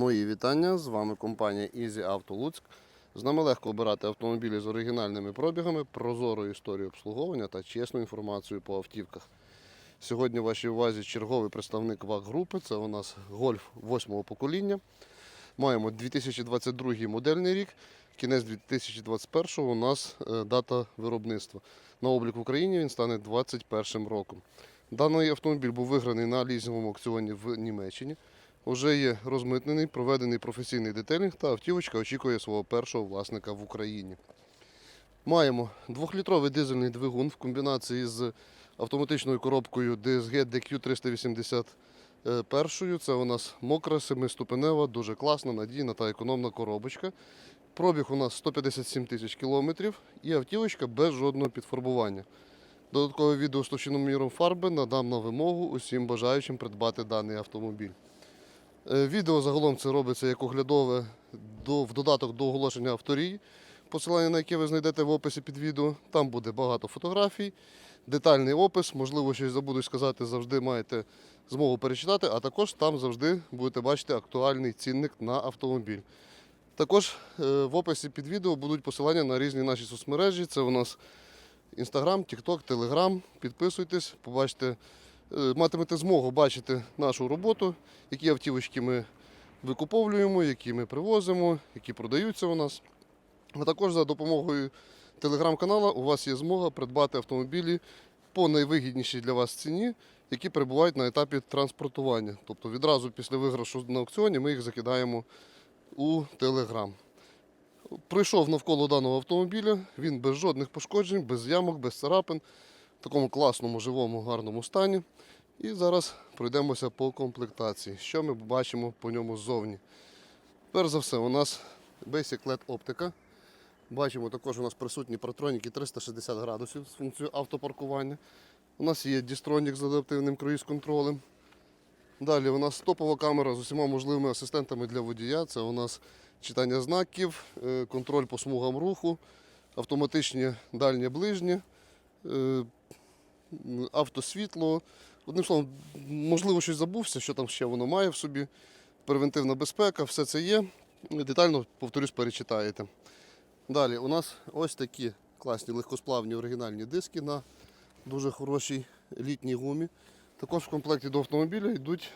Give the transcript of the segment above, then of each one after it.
Мої вітання. З вами компанія Easy Auto Луцьк. З нами легко обирати автомобілі з оригінальними пробігами, прозорою історією обслуговування та чесну інформацію по автівках. Сьогодні в вашій увазі черговий представник ВАГ групи. Це у нас Гольф 8 покоління. Маємо 2022 модельний рік. Кінець 2021 у нас е, дата виробництва. На облік в Україні він стане 2021 роком. Даний автомобіль був виграний на лізинговому аукціоні в Німеччині. Уже є розмитнений, проведений професійний детелінг та автівочка очікує свого першого власника в Україні. Маємо 2-літровий дизельний двигун в комбінації з автоматичною коробкою DSG DQ381. Це у нас мокра, 7-ступенева, дуже класна, надійна та економна коробочка. Пробіг у нас 157 тисяч кілометрів і автівочка без жодного підфарбування. Додаткове відео з товщиноміром фарби надам на вимогу усім бажаючим придбати даний автомобіль. Е, Відео загалом це робиться як оглядове до, в додаток до оголошення авторії, посилання на яке ви знайдете в описі під відео. Там буде багато фотографій, детальний опис, можливо, щось забуду сказати, завжди маєте змогу перечитати, а також там завжди будете бачити актуальний цінник на автомобіль. Також е, в описі під відео будуть посилання на різні наші соцмережі. Це у нас Інстаграм, Тікток, Телеграм. Підписуйтесь, побачите, матимете змогу бачити нашу роботу, які автівочки ми викуповуємо, які ми привозимо, які продаються у нас. А також за допомогою телеграм-канала у вас є змога придбати автомобілі по найвигіднішій для вас ціні, які перебувають на етапі транспортування. Тобто відразу після виграшу на аукціоні ми їх закидаємо у Телеграм. Прийшов навколо даного автомобіля, він без жодних пошкоджень, без ямок, без царапин, в такому класному, живому, гарному стані. І зараз пройдемося по комплектації. Що ми бачимо по ньому ззовні? Перш за все, у нас Basic LED оптика. Бачимо, також у нас присутні протроніки 360 градусів з функцією автопаркування. У нас є дістронік з адаптивним круїз-контролем. Далі у нас топова камера з усіма можливими асистентами для водія. Це у нас читання знаків, е, контроль по смугам руху, автоматичні дальнє ближнє, е, автосвітло. Одним словом, можливо, щось забувся, що там ще воно має в собі. Превентивна безпека, все це є. Детально, повторюсь, перечитаєте. Далі у нас ось такі класні легкосплавні оригінальні диски на дуже хорошій літній гумі. Також в комплекті до автомобіля йдуть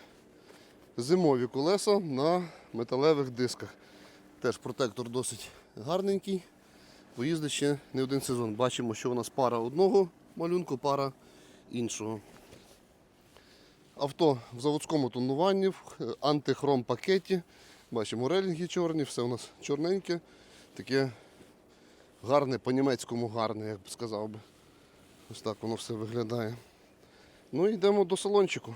зимові колеса на металевих дисках. Теж протектор досить гарненький. Поїздить ще не один сезон. Бачимо, що у нас пара одного малюнку, пара іншого. Авто в заводському тонуванні, в антихром пакеті. Бачимо релінги чорні, все у нас чорненьке. Таке гарне, по-німецькому гарне, як би сказав би. Ось так воно все виглядає. Ну і йдемо до салончику.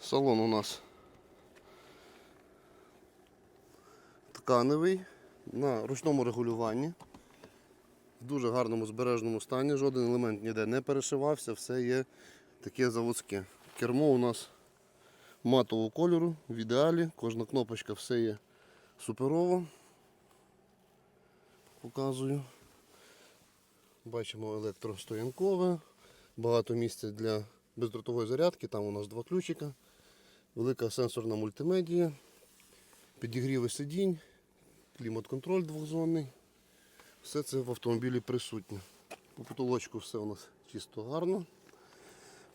Салон у нас тканевий на ручному регулюванні. В дуже гарному збережному стані, жоден елемент ніде не перешивався, все є таке заводське. Кермо у нас матового кольору, в ідеалі, кожна кнопочка все є суперово. Показую. Бачимо електростоянкове, багато місця для бездротової зарядки, там у нас два ключика, велика сенсорна мультимедія, підігріви сидінь, клімат-контроль двохзонний. Все це в автомобілі присутнє. По потолочку все у нас чисто гарно.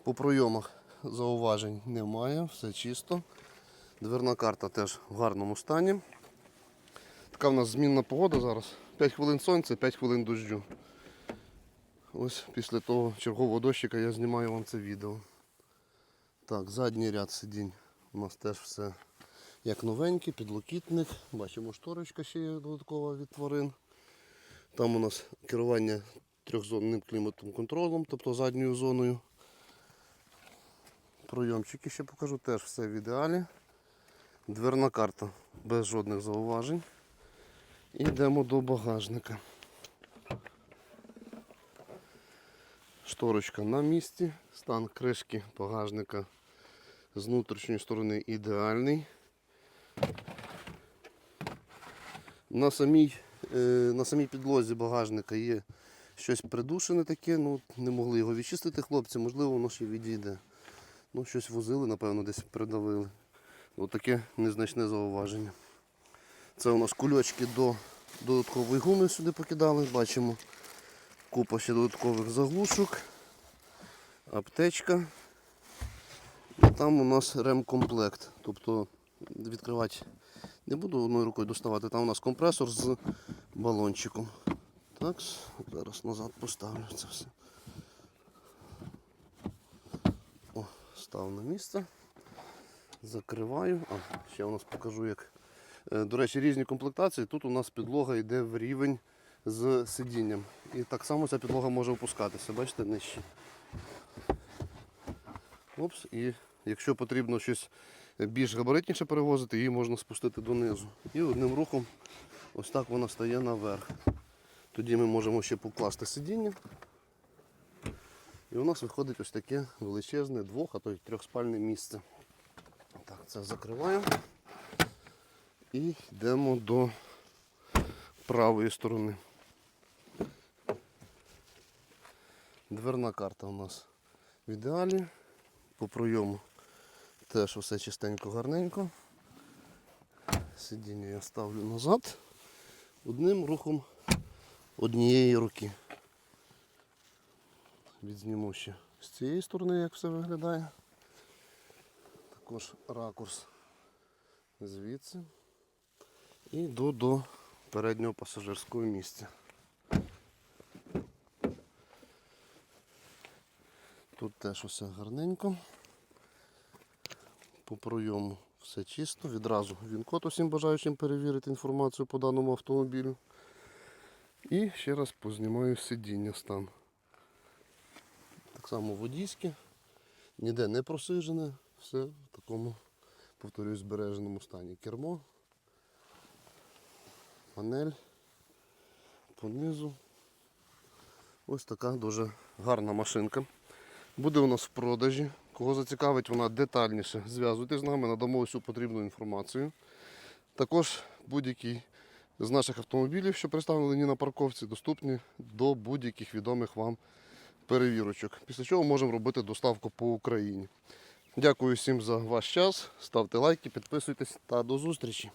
По пройомах зауважень немає, все чисто. Дверна карта теж в гарному стані. Така в нас змінна погода зараз. 5 хвилин сонця, 5 хвилин дощу. Ось після того чергового дощика я знімаю вам це відео. Так, задній ряд сидінь у нас теж все як новенький, підлокітник. Бачимо, шторочка ще є додаткова від тварин. Там у нас керування трьохзонним кліматом контролем, тобто задньою зоною. Пройомчики ще покажу, теж все в ідеалі. Дверна карта без жодних зауважень. Йдемо до багажника. Шторочка на місці, стан кришки багажника з внутрішньої сторони ідеальний. На самій, на самій підлозі багажника є щось придушене таке, ну не могли його відчистити хлопці, можливо, воно ще відійде. Ну, щось возили, напевно, десь придавили. Ось таке незначне зауваження. Це у нас кульочки до додаткової гуми сюди покидали, бачимо. Купа ще додаткових заглушок, аптечка. І там у нас ремкомплект. Тобто відкривати не буду одною рукою доставати. Там у нас компресор з балончиком. Так, зараз назад поставлю це все. О, став на місце. Закриваю. А, ще у нас покажу як. Е, До речі, різні комплектації. Тут у нас підлога йде в рівень з сидінням. І так само ця підлога може опускатися, бачите, нижче. Опс, і якщо потрібно щось більш габаритніше перевозити, її можна спустити донизу. І одним рухом ось так вона стає наверх. Тоді ми можемо ще покласти сидіння. І у нас виходить ось таке величезне двох, а то й трьохспальне місце. Так, це закриваю. І йдемо до правої сторони. Дверна карта у нас в ідеалі. По пройому теж все чистенько, гарненько. Сидіння я ставлю назад одним рухом однієї руки. Відзніму ще з цієї сторони, як все виглядає. Також ракурс звідси. І йду до переднього пасажирського місця. Тут теж усе гарненько. По пройому все чисто. Відразу він код усім бажаючим перевірити інформацію по даному автомобілю. І ще раз познімаю сидіння стан. Так само водійське, ніде не просижене, все в такому, повторюсь, збереженому стані. Кермо, панель, понизу. Ось така дуже гарна машинка. Буде у нас в продажі. Кого зацікавить вона детальніше, зв'язуйтесь з нами, надамо всю потрібну інформацію. Також будь-який з наших автомобілів, що представлені на парковці, доступні до будь-яких відомих вам перевірочок. Після чого можемо робити доставку по Україні. Дякую всім за ваш час. Ставте лайки, підписуйтесь та до зустрічі.